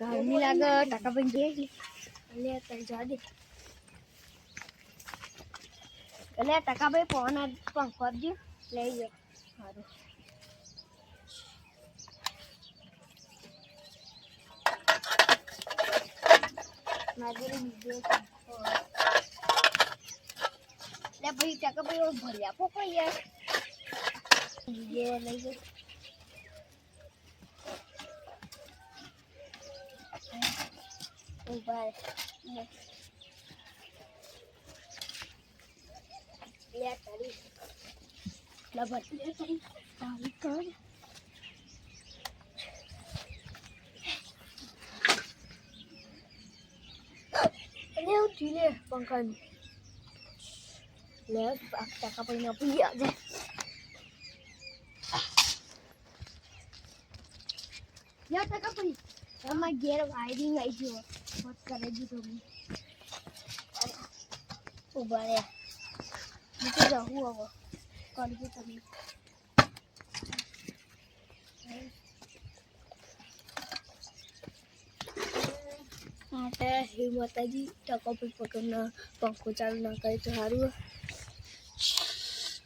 ગરમી લાગે ટકા ભાઈ દે એટલે તઈ જવા દે એટલે ટકા ભાઈ ફોન પંખો આપજો લઈ જાય સારું મારી બીજો પંખો ત્યાં કે ભાઈ ભરી આપો કોઈ યાર. લઈ જાઓ. ઊભા લે તારી. લબર તારી. કર. Leo Tüle, man kann. Left kita kapan pinapuya dyan. Ya, taka po. sama get up. I think buat do. What's gonna do to me? Uba na kok kalau kita huwa Eh, Kali ko kami. Mata, himata ji, takapin pagkana pangkucaran ng itu haru.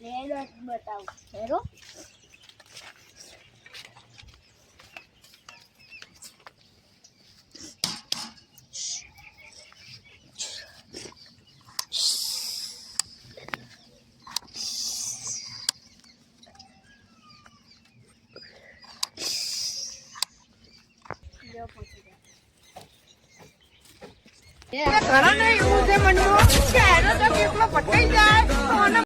લે દસ બતાવું હેરો જો પહોંચી ગયા ઘણા નહીં એવું છે મનમાં કે એનો તો કેટલો પટાઈ જાય તો આને